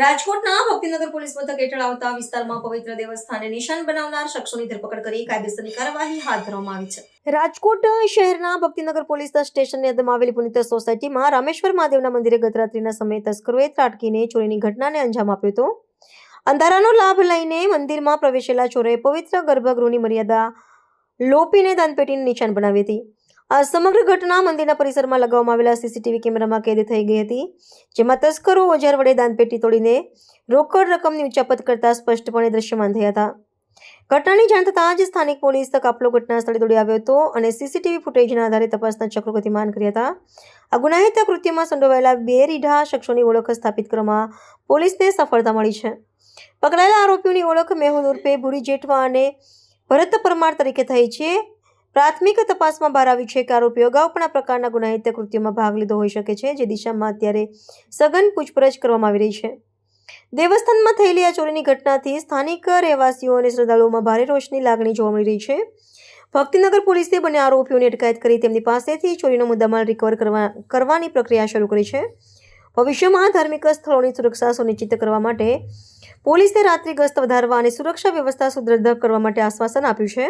રાજકોટના ભક્તિનગર પોલીસ મથક હેઠળ આવતા વિસ્તારમાં પવિત્ર દેવસ્થાને નિશાન બનાવનાર શખ્સોની ધરપકડ કરી કાયદેસરની કાર્યવાહી હાથ ધરવામાં આવી છે. રાજકોટ શહેરના ભક્તિનગર પોલીસ સ્ટેશનની અંદર આવેલી પુનિત સોસાયટીમાં રામેશ્વર મહાદેવના મંદિરે ગતરાત્રિના સમયે તસ્કરોએ ત્રાટકીને ચોરીની ઘટનાને અંજામ આપ્યો હતો. અંધારાનો લાભ લઈને મંદિરમાં પ્રવેશેલા ચોરોએ પવિત્ર ગર્ભગૃહની મર્યાદા લોપીને દાનપેટીને નિશાન બનાવી હતી. આ સમગ્ર ઘટના મંદિરના પરિસરમાં લગાવવામાં આવેલા સીસીટીવી કેમેરામાં કેદ થઈ ગઈ હતી, જેમાં તસ્કરો ઓજાર વડે દાનપેટી તોડીને રોકડ રકમની ઉચાપત કરતા સ્પષ્ટપણે દ્રશ્યમાન થયા હતા. ઘટનાની જાણ થતાં જ સ્થાનિક પોલીસ કાફલો ઘટના સ્થળે દોડી આવ્યો હતો અને સીસીટીવી ફૂટેજના આધારે તપાસના ચક્રો ગતિમાન કર્યા હતા. આ ગુનાહિત કૃત્યમાં સંડોવાયેલા બે રીઢા શખ્સોની ઓળખ સ્થાપિત કરવામાં પોલીસને સફળતા મળી છે. પકડાયેલા આરોપીઓની ઓળખ મેહુલ ઉર્ફે ભૂરી જેઠવા અને ભરત પરમાર તરીકે થઈ છે. પ્રાથમિક તપાસમાં બહાર આવ્યું છે કે આરોપીઓ અગાઉ પણ આ પ્રકારના ગુનાહિત કૃત્યોમાં ભાગ લીધો હોઈ શકે છે, જે દિશામાં અત્યારે સઘન પૂછપરછ કરવામાં આવી રહી છે. દેવસ્થાનમાં થયેલી આ ચોરીની ઘટનાથી સ્થાનિક રહેવાસીઓ અને શ્રદ્ધાળુઓમાં ભારે રોષની લાગણી જોવા મળી રહી છે. ભક્તિનગર પોલીસે બંને આરોપીઓની અટકાયત કરી તેમની પાસેથી ચોરીનો મુદ્દામાલ રિકવર કરવા, કરવાની પ્રક્રિયા શરૂ કરી છે. ભવિષ્યમાં ધાર્મિક સ્થળોની સુરક્ષા સુનિશ્ચિત કરવા માટે પોલીસે રાત્રિ ગસ્ત વધારવા અને સુરક્ષા વ્યવસ્થા સુદૃઢ કરવા માટે આશ્વાસન આપ્યું છે.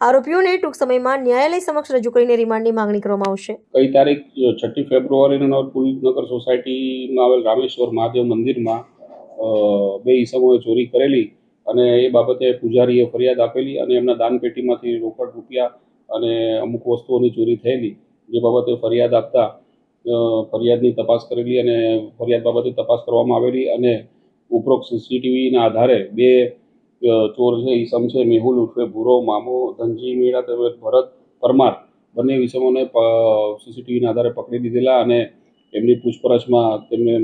આરોપીઓને ટૂંક સમયમાં ન્યાયાલય સમક્ષ રજૂ કરીને રિમાન્ડની માંગણી કરવામાં આવશે. ગઈ તારીખ છઠ્ઠી ફેબ્રુઆરીના રોજ પુલિતનગર સોસાયટીમાં આવેલ રામેશ્વર મહાદેવ મંદિરમાં બે ઈસમોએ ચોરી કરેલી અને એ બાબતે પૂજારીએ ફરિયાદ આપેલી અને એમના દાનપેટીમાંથી રોકડ રૂપિયા અને અમુક વસ્તુઓની ચોરી થયેલી, જે બાબતે ફરિયાદ આપતા ફરિયાદની તપાસ કરેલી અને ફરિયાદ બાબતે તપાસ કરવામાં આવેલી અને ઉપરોક્ત સીસીટીવીના આધારે બે ચોર છે ઈસમ છે મેહુલ ઉર્ફે ભૂરો મામો ધનજી મીણા તેમજ ભરત પરમાર બંને વિષમોને સીસીટીવીના આધારે પકડી દીધેલા અને એમની પૂછપરછમાં તેમને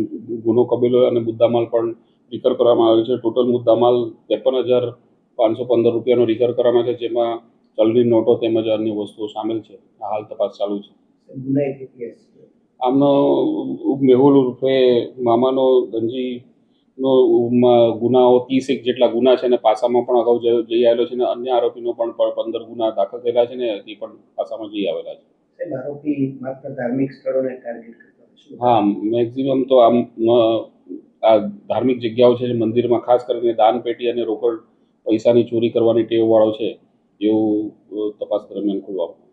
ગુનો કબેલો અને મુદ્દામાલ પણ રિકવર કરવામાં આવ્યો છે. ટોટલ મુદ્દામાલ ત્રેપન હજાર પાંચસો પંદર રૂપિયાનો રિકવર કરવામાં છે જેમાં ચલણી નોટો તેમજ અન્ય વસ્તુઓ સામેલ છે. હાલ તપાસ ચાલુ છે. આમનો મેહુલ ઉર્ફે મામાનો ધનજીનો ઉમાં ગુનાઓ ત્રીસ એક જેટલા ગુના છે અને પાસામાં પણ અગાઉ જઈ આવેલો છે અને અન્ય આરોપીનો પણ પંદર ગુના દાખલ થયેલા છે ને એ પણ પાસામાં જઈ આવેલા છે. આરોપી માત્ર ધાર્મિક સ્થળોને ટાર્ગેટ કરતા હા મેક્સિમમ તો આમ આ ધાર્મિક જગ્યાઓ છે મંદિરમાં ખાસ કરીને દાન પેટી અને રોકડ પૈસાની ચોરી કરવાની ટેવ વાળો છે એવું તપાસ દરમિયાન ખુલવા